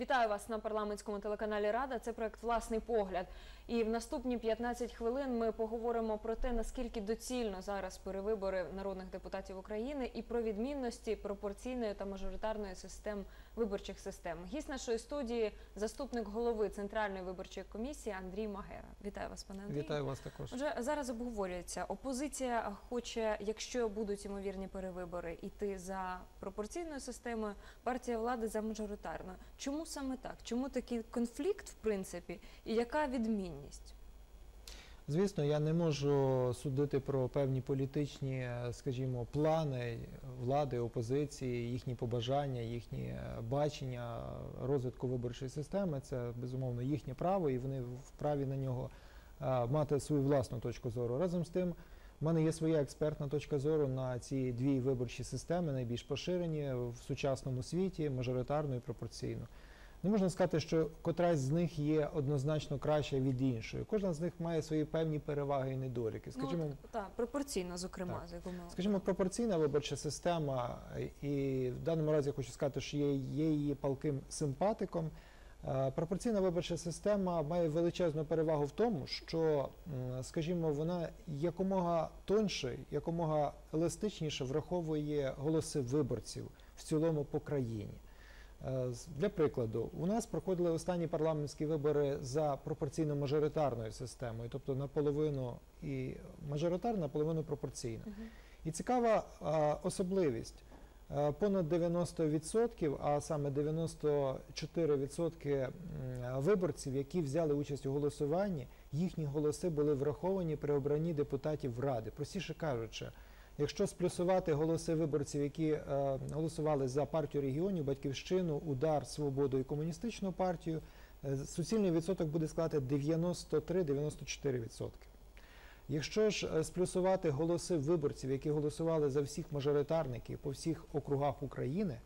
Вітаю вас на парламентському телеканалі Рада. Це проект Власний погляд. І в наступні 15 хвилин ми поговоримо про те, наскільки доцільно зараз перевибори народних депутатів України і про відмінності пропорційної та мажоритарної систем виборчих систем. Гість нашої студії заступник голови Центральної виборчої комісії Андрій Магера. Вітаю вас, пане Андрію. Вітаю вас також. Отже, зараз обговорюється. Опозиція хоче, якщо будуть ймовірні перевибори, йти за пропорційною системою, партія влади за мажоритарною. Чому саме так? Чому такий конфлікт, в принципі, і яка відмінність? Звісно, я не можу судити про певні політичні, е, скажімо, плани влади, опозиції, їхні побажання, їхні е, бачення розвитку виборчої системи. Це безумовно їхнє право, і вони вправі на нього е, мати свою власну точку зору. Разом з тим, в мене є своя експертна точка зору на ці дві виборчі системи, найбільш поширені в сучасному світі, мажоритарну і пропорційну. Не можна сказати, що котрась з них є однозначно краща від іншої. Кожна з них має свої певні переваги і недоліки. Скажімо, ну, так, пропорційно, зокрема, Так. за яку ми скажімо, пропорційна виборча система, і в даному разі я хочу сказати, що я є її палким симпатиком. Е, Пропорційна виборча система має величезну перевагу в тому, що, скажімо, вона якомога тоньше, якомога еластичніше враховує голоси виборців в цілому по країні. Е, Для прикладу, у нас проходили останні парламентські вибори за пропорційно-мажоритарною системою, тобто наполовину і мажоритарна, наполовину пропорційна. Мгм. І цікава а, особливість. Е, Понад 90%, а саме 94% м, виборців, які взяли участь у голосуванні, їхні голоси були враховані при обранні депутатів в Ради. Простіше кажучи, якщо сплюсувати голоси виборців, які е, голосували за партію регіонів, батьківщину, удар, свободу і комуністичну партію, е, суцільний відсоток буде складати 93-94%. Якщо ж е, сплюсувати голоси виборців, які голосували за всіх мажоритарників по всіх округах України,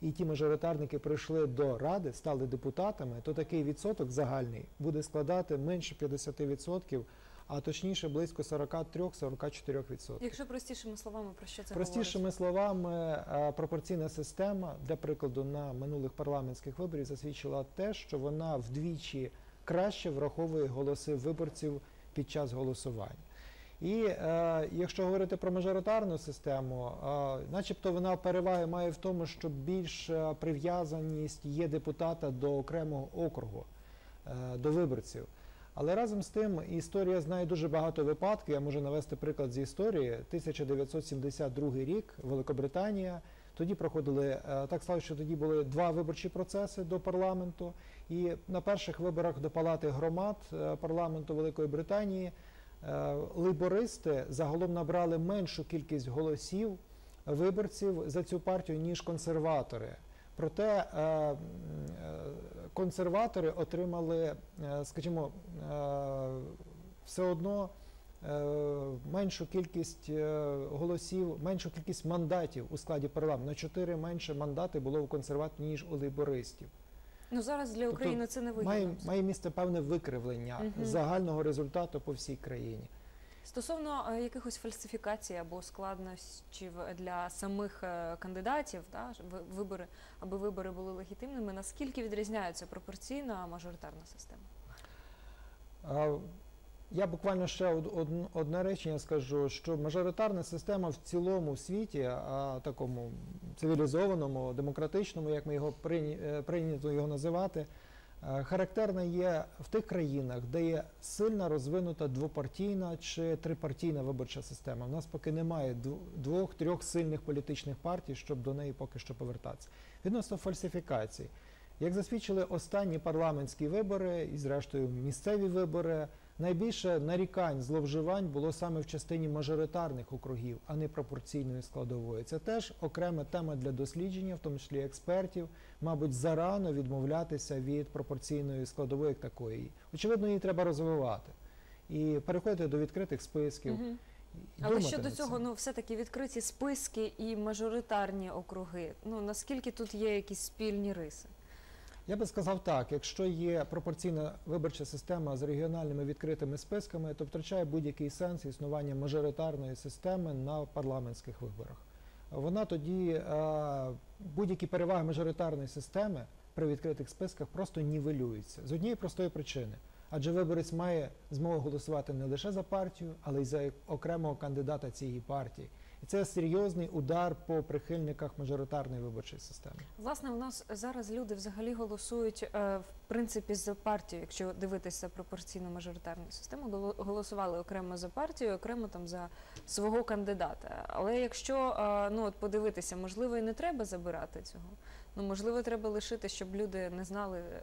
і ті мажоритарники прийшли до ради, стали депутатами, то такий відсоток загальний буде складати менше 50%, а точніше близько 43-44%. Якщо простішими словами, про що це Простішими словами, е, пропорційна система, для прикладу, на минулих парламентських виборів засвідчила те, що вона вдвічі краще враховує голоси виборців під час голосування. І е, якщо говорити про мажоритарну систему, е, начебто вона переваги має в тому, що більш е, прив'язаність є депутата до окремого округу, е, до виборців. Але разом з тим історія знає дуже багато випадків. Я можу навести приклад з історії. 1972 рік, Великобританія. Тоді проходили е, так сталося, що тоді були два виборчі процеси до парламенту. І на перших виборах до палати громад е, парламенту Великої Британії е, лейбористи загалом набрали меншу кількість голосів виборців за цю партію, ніж консерватори. Проте е, е, консерватори отримали, е, скажімо, все одно меншу кількість голосів, меншу кількість мандатів у складі парламенту. На чотири менше мандати було у консерваторів, ніж у лейбористів. Ну зараз для Тобто України це не вигідно. Має, має місце певне викривлення загального результату по всій країні. Стосовно е, якихось фальсифікацій або складнощів для самих е, кандидатів, та, ви- вибори, аби вибори були легітимними, наскільки відрізняються пропорційна мажоритарна система? Я буквально ще од- од- одне речення скажу, що мажоритарна система в цілому в світі, а такому цивілізованому, демократичному, як ми його е, прийнято його називати, е, характерна є в тих країнах, де є сильна розвинута двопартійна чи трипартійна виборча система. У нас поки немає дв- двох-трьох сильних політичних партій, щоб до неї поки що повертатися. Відносно фальсифікацій. Як засвідчили останні парламентські вибори і, зрештою, місцеві вибори, найбільше нарікань, зловживань було саме в частині мажоритарних округів, а не пропорційної складової. Це теж окрема тема для дослідження, в тому числі експертів. Мабуть, зарано відмовлятися від пропорційної складової як такої. Очевидно, її треба розвивати і переходити до відкритих списків. Мгм. Але щодо цього, ну все-таки відкриті списки і мажоритарні округи. Ну наскільки тут є якісь спільні риси? Я би сказав так: якщо є пропорційна виборча система з регіональними відкритими списками, то втрачає будь-який сенс існування мажоритарної системи на парламентських виборах. Вона тоді е, будь-які переваги мажоритарної системи при відкритих списках просто нівелюються з однієї простої причини. Адже виборець має змогу голосувати не лише за партію, але й за окремого кандидата цієї партії. І це серйозний удар по прихильниках мажоритарної виборчої системи. Власне, у нас зараз люди взагалі голосують е, в принципі за партію. Якщо дивитися пропорційну мажоритарну систему, голо- голосували окремо за партію, окремо там за свого кандидата. Але якщо е, ну от подивитися, можливо, і не треба забирати цього. Ну можливо, треба лишити, щоб люди не знали е,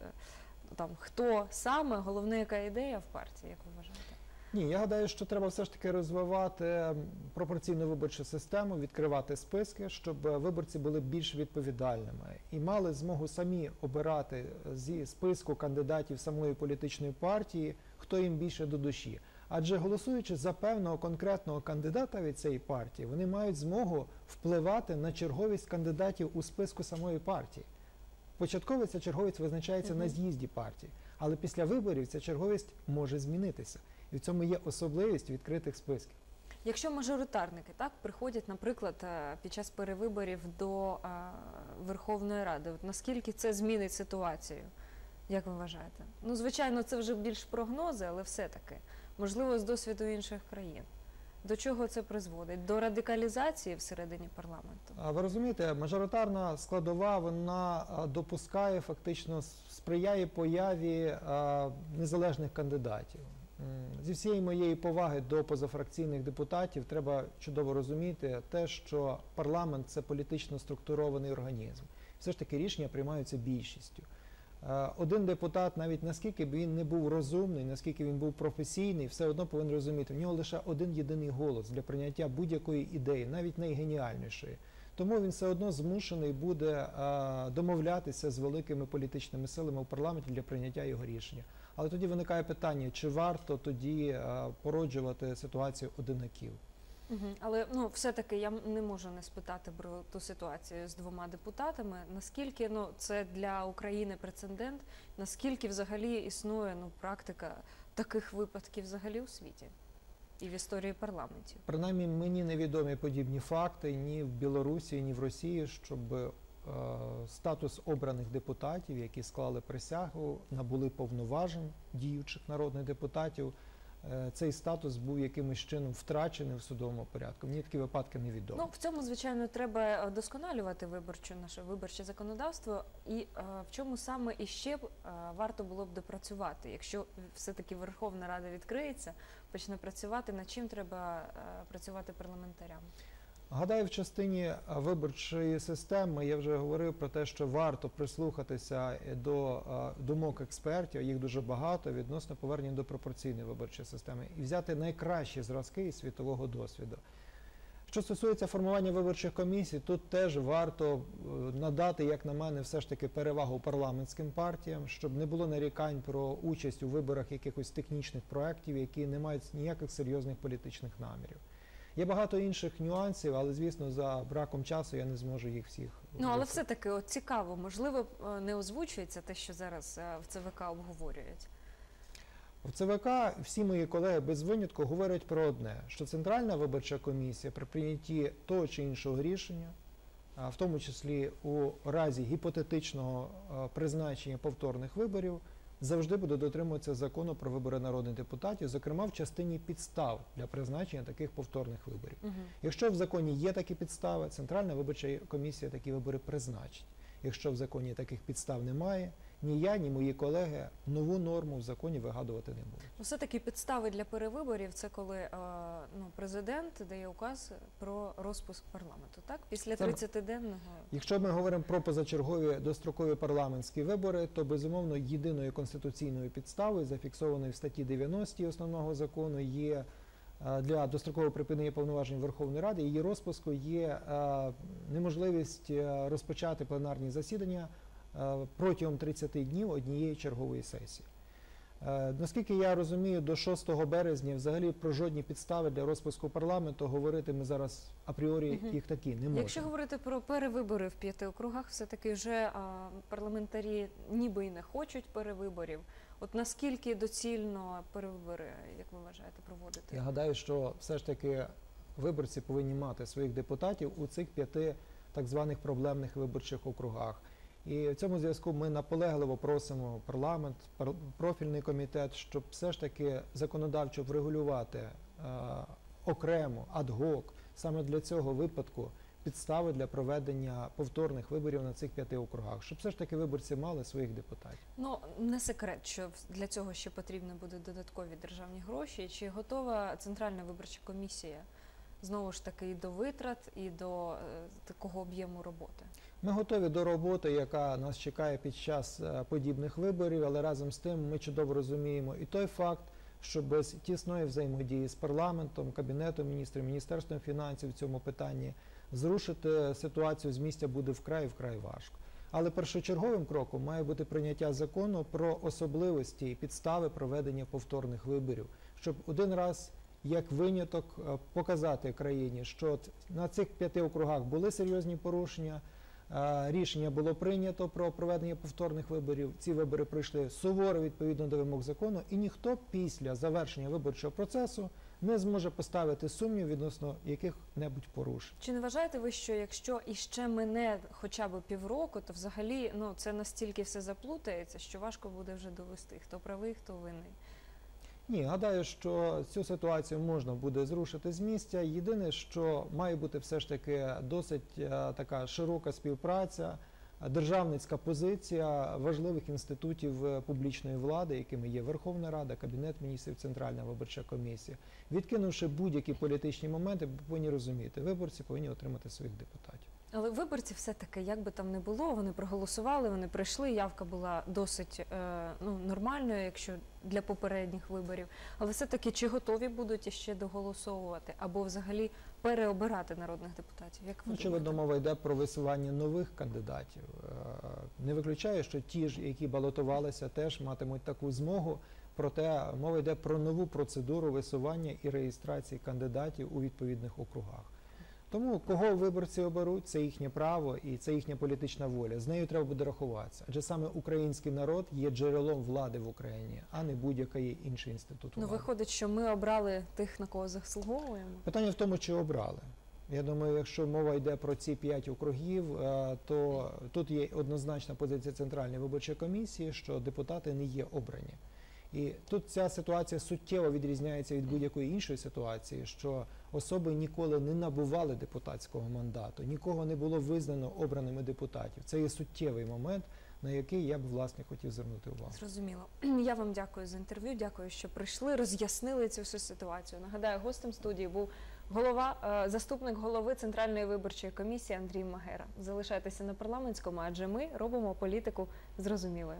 там хто саме, головне, яка ідея в партії, як ви вважаєте? Ні, я гадаю, що треба все ж таки розвивати пропорційну виборчу систему, відкривати списки, щоб е, виборці були більш відповідальними і мали змогу самі обирати зі списку кандидатів самої політичної партії, хто їм більше до душі. Адже голосуючи за певного конкретного кандидата від цієї партії, вони мають змогу впливати на черговість кандидатів у списку самої партії. Початково ця черговість визначається на з'їзді партії, але після виборів ця черговість може змінитися. І в цьому є особливість відкритих списків. Якщо мажоритарники так приходять, наприклад, е, під час перевиборів до е, Верховної Ради, от наскільки це змінить ситуацію? Як ви вважаєте? Ну, звичайно, це вже більш прогнози, але все-таки можливо з досвіду інших країн. До чого це призводить? До радикалізації всередині парламенту? А ви розумієте, мажоритарна складова вона допускає фактично сприяє появі а, незалежних кандидатів. Зі всієї моєї поваги до позафракційних депутатів треба чудово розуміти те, що парламент це політично структурований організм. Все ж таки рішення приймаються більшістю. Е, Один депутат, навіть наскільки б він не був розумний, наскільки він був професійний, все одно повинен розуміти, в нього лише один єдиний голос для прийняття будь-якої ідеї, навіть найгеніальнішої. Тому він все одно змушений буде е, домовлятися з великими політичними силами в парламенті для прийняття його рішення. Але тоді виникає питання, чи варто тоді е, породжувати ситуацію одинаків. Але ну все-таки я не можу не спитати про ту ситуацію з двома депутатами. Наскільки ну це для України прецедент? Наскільки взагалі існує ну практика таких випадків взагалі у світі і в історії парламентів? Принаймні мені невідомі подібні факти ні в Білорусі, ні в Росії, щоб статус обраних депутатів, які склали присягу, набули повноважень діючих народних депутатів. е, Цей статус був якимось чином втрачений в судовому порядку. Мені такі випадки невідомі. Ну в цьому звичайно треба е, досконалювати виборчу наше виборче законодавство. І е, в чому саме іще б е, варто було б допрацювати, якщо все-таки Верховна Рада відкриється, почне працювати, над чим треба е, працювати парламентарям? Гадаю, в частині е, виборчої системи я вже говорив про те, що варто прислухатися е, до е, думок експертів, їх дуже багато відносно повернення до пропорційної виборчої системи і взяти найкращі зразки із світового досвіду. Що стосується формування виборчих комісій, тут теж варто надати, як на мене, все ж таки перевагу парламентським партіям, щоб не було нарікань про участь у виборах якихось технічних проєктів, які не мають ніяких серйозних політичних намірів. Є багато інших нюансів, але звісно, за браком часу я не зможу їх всіх. Ну але все таки от цікаво, можливо, е, не озвучується те, що зараз е, в ЦВК обговорюють. В ЦВК всі мої колеги без винятку говорять про одне: що Центральна виборча комісія при прийнятті того чи іншого рішення, в тому числі у разі гіпотетичного е, призначення повторних виборів, завжди буде дотримуватися закону про вибори народних депутатів, зокрема в частині підстав для призначення таких повторних виборів. Угу. Якщо в законі є такі підстави, Центральна виборча комісія такі вибори призначить. Якщо в законі таких підстав немає, ні я, ні мої колеги нову норму в законі вигадувати не будуть. Ну, все-таки підстави для перевиборів це коли е, ну, президент дає указ про розпуск парламенту, так? Після Це- 30-денного. Якщо ми говоримо про позачергові дострокові парламентські вибори, то безумовно єдиною конституційною підставою, зафіксованою в статті 90 основного закону, є е, для дострокового припинення повноважень Верховної Ради її розпуску є е, неможливість розпочати пленарні засідання протягом 30 днів однієї чергової сесії. Е, Наскільки я розумію, до 6 березня взагалі про жодні підстави для розпуску парламенту говорити ми зараз апріорі їх такі не можемо. Якщо говорити про перевибори в п'яти округах, все-таки вже а, парламентарі ніби й не хочуть перевиборів. От наскільки доцільно перевибори, як ви вважаєте, проводити? Я гадаю, що все ж таки виборці повинні мати своїх депутатів у цих п'яти так званих проблемних виборчих округах. І в цьому зв'язку ми наполегливо просимо парламент, пар- профільний комітет, щоб все ж таки законодавчо врегулювати е, окремо ад-гок саме для цього випадку підстави для проведення повторних виборів на цих п'яти округах, щоб все ж таки виборці мали своїх депутатів. Ну не секрет, що для цього ще потрібно будуть додаткові державні гроші. Чи готова центральна виборча комісія знову ж таки і до витрат, і до е, такого об'єму роботи? Ми готові до роботи, яка нас чекає під час е, подібних виборів, але разом з тим ми чудово розуміємо і той факт, що без тісної взаємодії з парламентом, кабінетом міністрів, міністерством фінансів в цьому питанні зрушити ситуацію з місця буде вкрай вкрай важко. Але першочерговим кроком має бути прийняття закону про особливості і підстави проведення повторних виборів, щоб один раз як виняток е, показати країні, що на цих п'яти округах були серйозні порушення. Е, Рішення було прийнято про проведення повторних виборів. Ці вибори пройшли суворо відповідно до вимог закону, і ніхто після завершення виборчого процесу не зможе поставити сумнів відносно яких-небудь порушень. Чи не вважаєте ви, що якщо іще мине хоча б півроку, то взагалі ну це настільки все заплутається, що важко буде вже довести, хто правий, хто винний? Ні, гадаю, що цю ситуацію можна буде зрушити з місця. Єдине, що має бути все ж таки досить е, така широка співпраця, державницька позиція важливих інститутів е, публічної влади, якими є Верховна Рада, Кабінет міністрів, Центральна виборча комісія. Відкинувши будь-які політичні моменти, повинні розуміти, виборці повинні отримати своїх депутатів. Але виборці все-таки, як би там не було, вони проголосували, вони прийшли. Явка була досить е, ну, нормальною, якщо для попередніх виборів. Але все-таки чи готові будуть іще доголосовувати або взагалі переобирати народних депутатів? Як ви Очевидно, мова йде про висування нових кандидатів. Е, Не виключаю, що ті ж, які балотувалися, теж матимуть таку змогу. Проте мова йде про нову процедуру висування і реєстрації кандидатів у відповідних округах. Тому кого виборці оберуть, це їхнє право і це їхня політична воля. З нею треба буде рахуватися. Адже саме український народ є джерелом влади в Україні, а не будь-який інший інститут Ну, виходить, що ми обрали тих, на кого заслуговуємо. Питання в тому, чи обрали. Я думаю, якщо мова йде про ці п'ять округів, е, то тут є однозначна позиція Центральної виборчої комісії, що депутати не є обрані. І тут ця ситуація суттєво відрізняється від будь-якої іншої ситуації, що особи ніколи не набували депутатського мандату, нікого не було визнано обраними депутатів. Це є суттєвий момент, на який я б власне хотів звернути увагу. Зрозуміло. Я вам дякую за інтерв'ю. Дякую, що прийшли, роз'яснили цю всю ситуацію. Нагадаю, гостем студії був голова, е, заступник голови Центральної виборчої комісії Андрій Магера. Залишайтеся на парламентському, адже ми робимо політику зрозумілою.